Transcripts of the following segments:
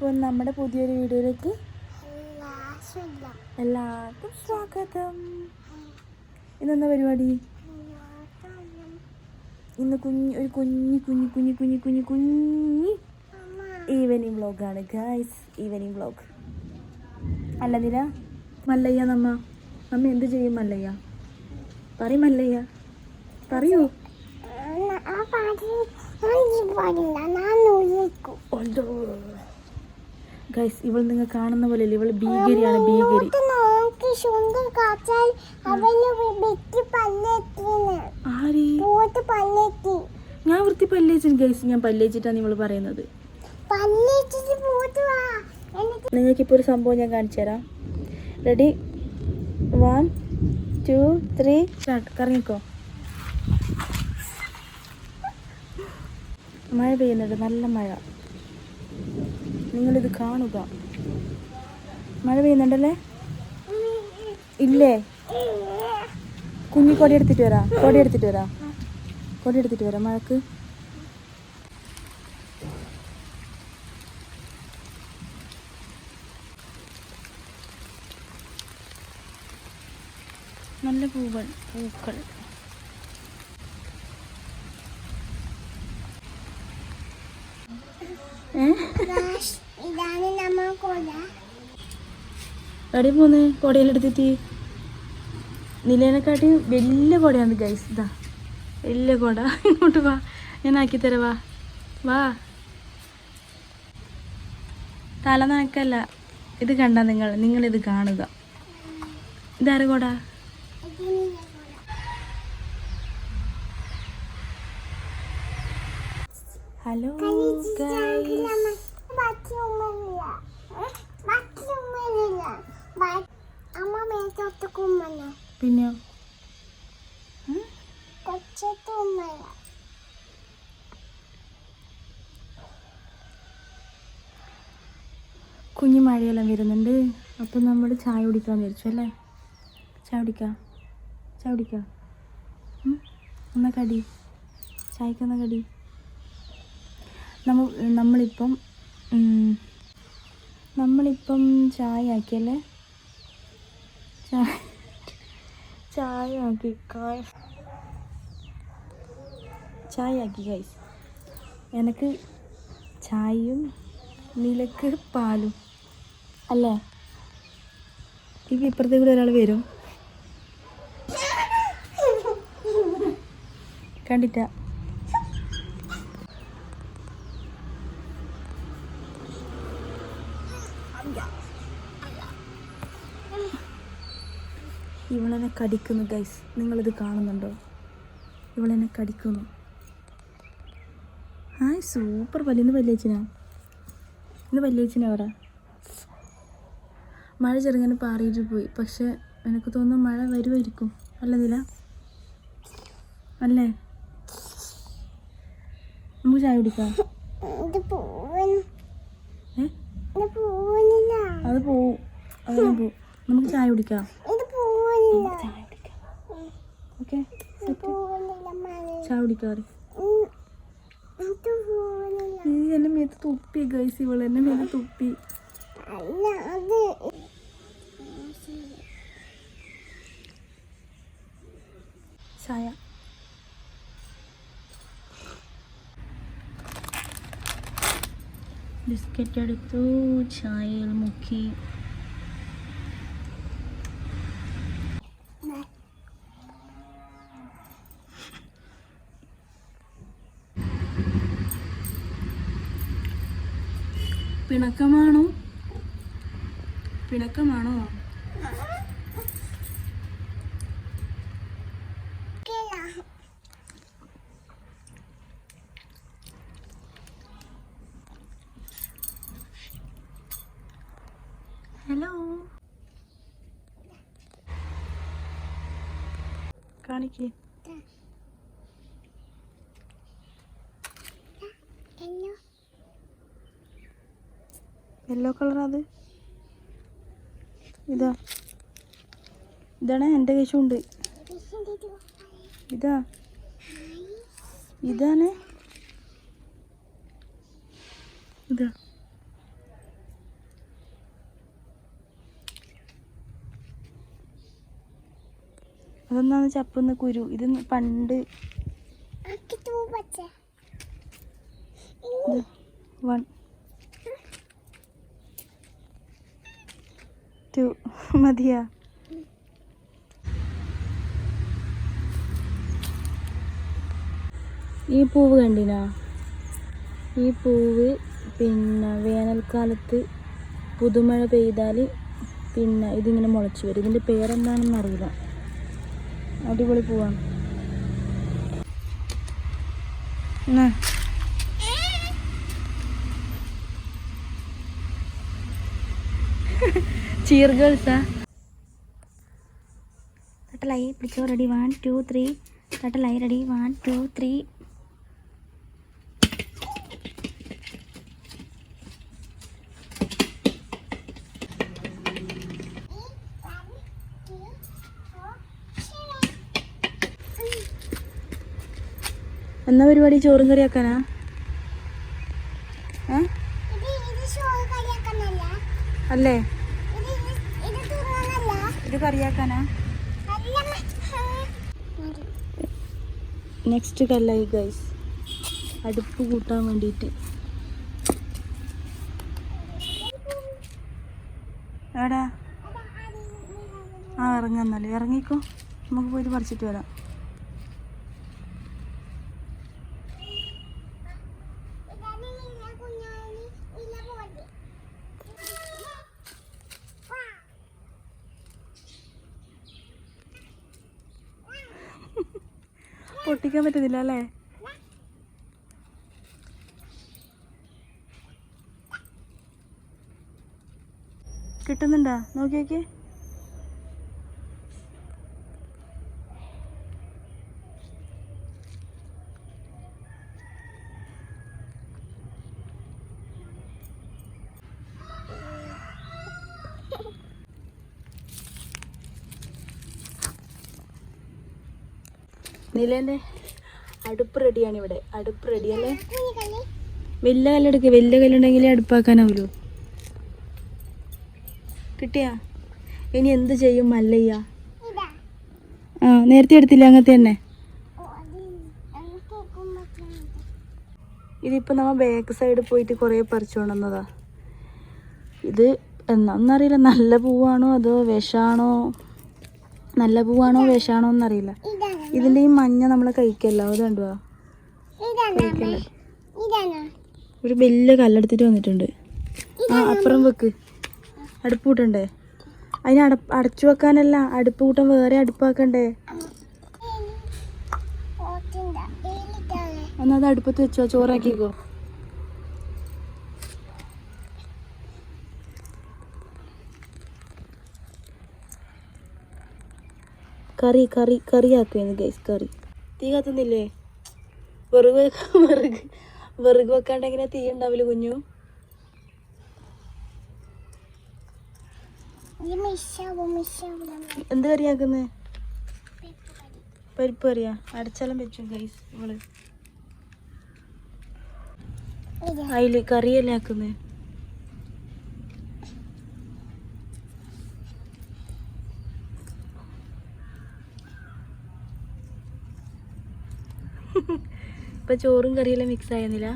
അപ്പോൾ നമ്മുടെ പുതിയൊരു വീഡിയോയിലേക്ക് എല്ലാവർക്കും സ്വാഗതം. ഇന്നെന്താ പരിപാടി? ഇന്ന് കുഞ്ഞ് ഒരു കുഞ്ഞി കുഞ്ഞി കുഞ്ഞി കുഞ്ഞി കുഞ്ഞി കുഞ്ഞി ഈവനിങ് വ്ളോഗാണ് ഗൈസ് ഈവനിങ് വ്ളോഗ് അല്ല നില മല്ലയ്യ നമ്മ. നമ്മ എന്ത് ചെയ്യും മല്ലയ്യ? പറയും മല്ലയ്യ. പറയൂ. ഗൈസ് ഇവൾ നിങ്ങൾ കാണുന്ന പോലെ ഇവൾ ഭീകരിയാണ് ഭീകരി. ഞാൻ വൃത്തി പല്ലേച്ചു ഗൈസ് ഞാൻ പല്ലേച്ചിട്ടാണ് നിങ്ങൾ പറയുന്നത്. നിങ്ങൾക്കിപ്പോൾ ഒരു സംഭവം ഞാൻ കാണിച്ചു തരാം. Ready one two three start കറങ്ങിക്കോ. മഴ പെയ്യുന്നുണ്ട്. നല്ല മഴ. നിങ്ങളിത് കാണുക. മഴ പെയ്യുന്നുണ്ടല്ലേ? ഇല്ലേ? കുഞ്ഞി കൊടി എടുത്തിട്ട് വരാം. കൊടി എടുത്തിട്ട് വരാം. കൊടി എടുത്തിട്ട് വരാം മഴക്ക്. നല്ല പൂക്കൾ പൂക്കൾ. ഏ? എവിടെ പോന്ന് കൊടയിലെടുത്തിട്ട്. നിലേനെക്കാട്ടി വലിയ കൊടയാണ് ഗൈസ് ഇതാ. വലിയ കൊട. ഇങ്ങോട്ട് വാ ഞാൻ ആക്കി തരാം വാ. വാ. തല നനക്കല്ല ഇത് കണ്ട നിങ്ങൾ നിങ്ങളിത് കാണുക. ഇതാര കൊട? ഹലോ ഗൈസ് പിന്നെയോ? കുഞ്ഞു മഴയെല്ലാം വരുന്നുണ്ട്. അപ്പം നമ്മൾ ചായ കുടിക്കാൻ വിചാരിച്ചു അല്ലേ? ചായ കുടിക്കാം? ചായ കുടിക്കാം? എന്നാ കടി? ചായക്കെന്നാ കടി? നമ്മ നമ്മളിപ്പം നമ്മളിപ്പം ചായ ആക്കിയല്ലേ ചായ ചായ ആക്കി ചായ ആക്കി കൈസ് എനിക്ക് ചായയും നിലയ്ക്ക് പാലും. അല്ലേ? ഇപ്പം ഇപ്പുറത്തെ കൂടെ ഒരാൾ വരും. കണ്ടിട്ട? ഇവളെന്നെ കടിക്കുന്നു ഗൈസ് നിങ്ങളിത് കാണുന്നുണ്ടോ? ഇവളെന്നെ കടിക്കുന്നു. ആ സൂപ്പർ പല്ലി ഇന്ന് വല്യേച്ചിനാ ഇന്ന് വല്യേച്ചിനാ അവിടെ മഴ ചെറുങ്ങനെ പാറിയിട്ട് പോയി. പക്ഷെ എനിക്ക് തോന്നുന്നു മഴ വരുമായിരിക്കും അല്ല നില? അല്ലേ? നമുക്ക് ചായ കുടിക്കാം. അത് പോവും. അത് പോവും. നമുക്ക് ചായ കുടിക്കാം. നമുക്ക് ചായ കുടിക്കാം. ഓക്കെ ചായ കുടിക്കാറ്. എന്റെ മേത്ത് തുപ്പി ഗൈസ് ഇവൾ എന്നെ മേത്ത് തുപ്പി. ചായ. ബിസ്ക്കറ്റ് എടുത്തു ചായയിൽ മുക്കി. പിണക്കമാണോ? പിണക്കമാണോ? ഹലോ. കാണിക്കേ. യെല്ലോ കളറാത് ഇതാ. ഇതാണ് എന്റെ കേശുണ്ട് ഇതാ. ഇതാണ്. ഇതാ. അതൊന്നാണ് ചപ്പുന്ന കുരു. ഇത് പണ്ട് വൺ ടു മതിയാ. ഈ പൂവ് കണ്ടിനാ? ഈ പൂവ് പിന്നെ വേനൽക്കാലത്ത് പുതുമഴ പെയ്താൽ പിന്നെ ഇതിങ്ങനെ മുളച്ച് വരും. ഇതിന്റെ പേരെന്താണെന്ന് അറിയില്ല. അടിപൊളി പൂവാണ്. ചീർ ഗേൾസാ തട്ടലായി പിടിച്ചോ റെഡി വൺ ടു ത്രീ തട്ടലായി റെഡി വൺ ടു ത്രീ എന്നാ പരിപാടി? ചോറും കറി ആക്കാനാ അല്ലേ ഇത് ഇത് ഇത് തുറന്നല്ല ഇത് കറിയാക്കാനാ? നെക്സ്റ്റ് കല്ലായി ഗൈസ് അടുപ്പ് കൂട്ടാൻ വേണ്ടിയിട്ട് എടാ. ആ ഇറങ്ങാന്നല്ലേ ഇറങ്ങിക്കോ. നമുക്ക് പോയിട്ട് പറിച്ചിട്ട് വരാം ഇതാണ് ഇല്ല കുഞ്ഞാണി ഇല്ല പോലെ പൊട്ടിക്കാൻ പറ്റുന്നില്ല അല്ലേ? കിട്ടുന്നുണ്ടോ? നോക്കി നിലേന്റെ അടുപ്പ് റെഡിയാണ് ഇവിടെ. അടുപ്പ് റെഡിയല്ലേ വലിയ കല്ലെടുക്ക്. വലിയ കല്ലുണ്ടെങ്കിലേ അടുപ്പാക്കാനാവുള്ളൂ കിട്ടിയാ? ഇനി എന്ത് ചെയ്യും മല്ലയ്യ? ആ നേരത്തെ എടുത്തില്ല അങ്ങനത്തെ തന്നെ? ഇതിപ്പോ നമ്മ എനിക്ക് ഇതിപ്പോൾ നമ്മൾ ബാക്ക് സൈഡ് പോയിട്ട് കുറേ പറിച്ചുകൊണ്ട് വന്നതാ ഇത് എന്നാന്നറിയില്ല നല്ല പൂവാണോ അതോ വിഷാണോ? നല്ല പൂവാണോ വിഷാണോ എന്നറിയില്ല. ഇതിന്റെ ഈ മഞ്ഞ നമ്മൾ കഴിക്കല്ല അത് കണ്ടുവാ ഒരു വലിയ കല്ലെടുത്തിട്ട് വന്നിട്ടുണ്ട്. ആ അപ്പുറം വെക്ക്. അടുപ്പ് കൂട്ടണ്ടേ? അതിന് അട അടച്ചു വെക്കാനല്ല അടുപ്പ് കൂട്ടാൻ വേറെ അടുപ്പാക്കണ്ടേ എന്നാൽ അത് അടുപ്പത്ത് വെച്ചോ ചോറാക്കിക്കോ. കറി കറി കറി ആക്കുവായിരുന്നു ഗൈസ് കറി. തീ കത്തുന്നില്ലേ? വെറുക് വെക്കാൻ വെറുക്. വെറുക് വെക്കാണ്ട് എങ്ങനെ തീ ഉണ്ടാവില്ല കുഞ്ഞു? എന്ത് കറി. കറിയാക്കുന്നത് പരിപ്പ് കറിയാ? അടച്ചാലും വെച്ചു ഗൈസ് ഇവൾ അതിൽ കറിയല്ലേ ആക്കുന്നത് ഇപ്പൊ ചോറും കറിയെല്ലാം മിക്സ് ആയിരുന്നില്ല.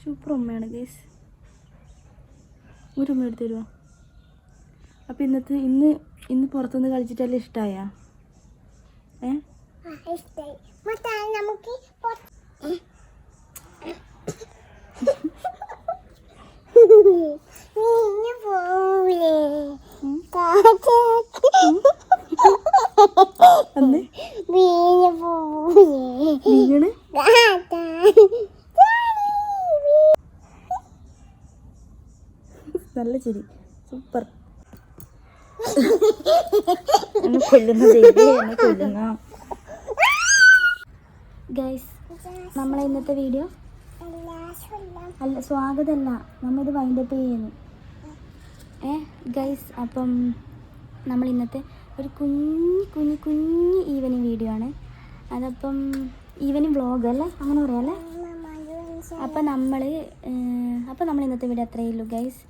സൂപ്പർ ഉമ്മയാണ് ഗേസ് ഒരു ഉമ്മ എടുത്തു തരുമോ അപ്പം ഇന്നത്തെ ഇന്ന് ഇന്ന് പുറത്തുനിന്ന് കളിച്ചിട്ടെല്ലാം ഇഷ്ടമായ ഏ? നമുക്ക് നല്ല ചിരി. സൂപ്പർ. കൊല്ലുന്ന കൊല്ലുന്ന ഗൈസ് നമ്മളെ ഇന്നത്തെ വീഡിയോ? അല്ല സ്വാഗതമല്ല. നമ്മളിത് വൈൻഡപ്പ് ചെയ്യുന്നു. ഗൈസ് അപ്പം നമ്മൾ ഇന്നത്തെ ഒരു കുഞ്ഞ് കുഞ്ഞ് കുഞ്ഞ് ഈവനിങ് വീഡിയോ ആണ്. അതപ്പം ഈവനിങ് വ്ളോഗ് അല്ലേ? അങ്ങനെ പറയാമല്ലേ അപ്പം നമ്മൾ അപ്പം നമ്മൾ ഇന്നത്തെ വീഡിയോ അത്രയേ ഉള്ളൂ ഗൈസ്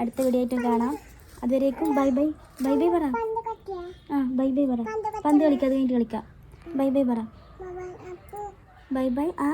അടുത്ത വീഡിയോ ആയിട്ട് കാണാം. അതുവരേക്കും ബൈ ബൈ. ബൈ ബൈ പറ. ആ ബൈ ബൈ പറ. പന്ത് കളിക്കാം അത് കഴിഞ്ഞിട്ട് കളിക്കാം. ബൈ ബൈ പറ. Bye bye. ആ?